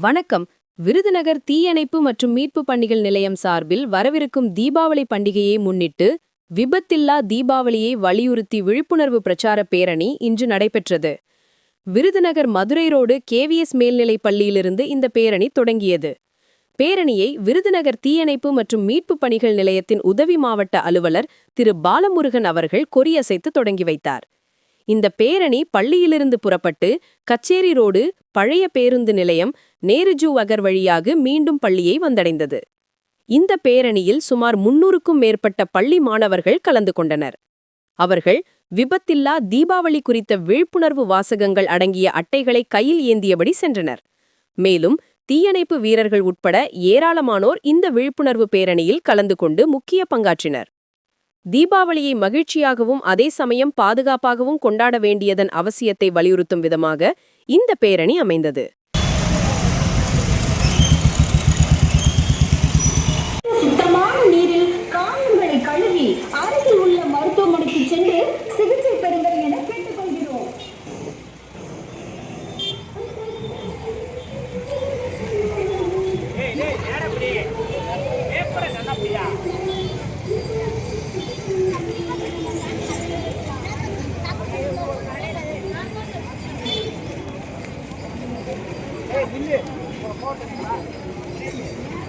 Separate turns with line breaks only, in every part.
வணக்கம். விருதுநகர் தீயணைப்பு மற்றும் மீட்பு பணிகள் நிலையம் சார்பில் வரவிருக்கும் தீபாவளி பண்டிகையை முன்னிட்டு விபத்தில்லா தீபாவளியை வலியுறுத்தி விழிப்புணர்வு பிரச்சார பேரணி இன்று நடைபெற்றது. விருதுநகர் மதுரை ரோடு கேவிஎஸ் மேல்நிலைப் பள்ளியிலிருந்து இந்த பேரணி தொடங்கியது. பேரணியை விருதுநகர் தீயணைப்பு மற்றும் மீட்பு பணிகள் நிலையத்தின் உதவி மாவட்ட அலுவலர் திரு பாலமுருகன் அவர்கள் கொடியசைத்து தொடங்கி வைத்தார். இந்த பேரணி பள்ளியிலிருந்து புறப்பட்டு கச்சேரி ரோடு பழைய பேருந்து நிலையம் நேருஜூ அகர் வழியாக மீண்டும் பள்ளியை வந்தடைந்தது. இந்த பேரணியில் சுமார் முன்னூறுக்கும் மேற்பட்ட பள்ளி மாணவர்கள் கலந்து கொண்டனர். அவர்கள் விபத்தில்லா தீபாவளி குறித்த விழிப்புணர்வு வாசகங்கள் அடங்கிய அட்டைகளை கையில் ஏந்தியபடி சென்றனர். மேலும் தீயணைப்பு வீரர்கள் உட்பட ஏராளமானோர் இந்த விழிப்புணர்வு பேரணியில் கலந்து கொண்டு முக்கிய பங்காற்றினர். தீபாவளியை மகிழ்ச்சியாகவும் அதே சமயம் பாதுகாப்பாகவும் கொண்டாட வேண்டியதன் அவசியத்தை வலியுறுத்தும் விதமாக இந்த பேரணி அமைந்தது.
Vini, por favor, vem lá.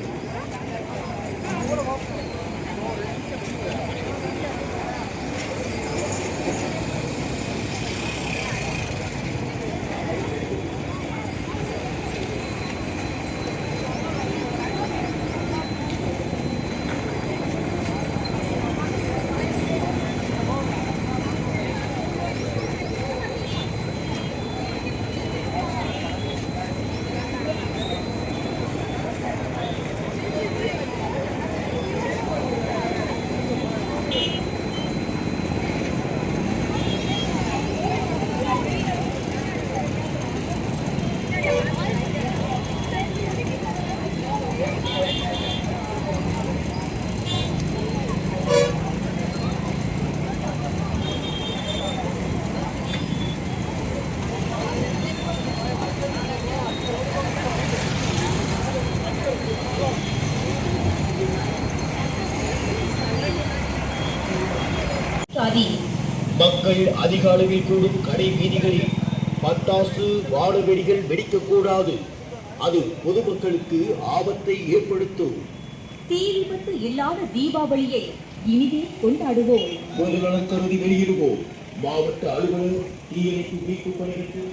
சாதி
மக்கள் அதிக அளவில் கூடும் கடை வீதிகளில் பட்டாசு வானவெடிகள் வெடிக்கக்கூடாது. அது பொதுமக்களுக்கு ஆபத்தை ஏற்படுத்தும்.
தீ விபத்து இல்லாத தீபாவளியை இனிதே கொண்டாடுவோம்.
பொதுநலன் கருதி வெளியிடுவோம். மாவட்ட அலுவலர் தீயணைப்பு மீட்பு பணிகளுக்கு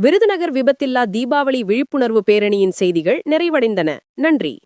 விருதுநகர் விபத்தில்லா தீபாவளி விழிப்புணர்வு பேரணியின் செய்திகள் நிறைவடைந்தன. நன்றி.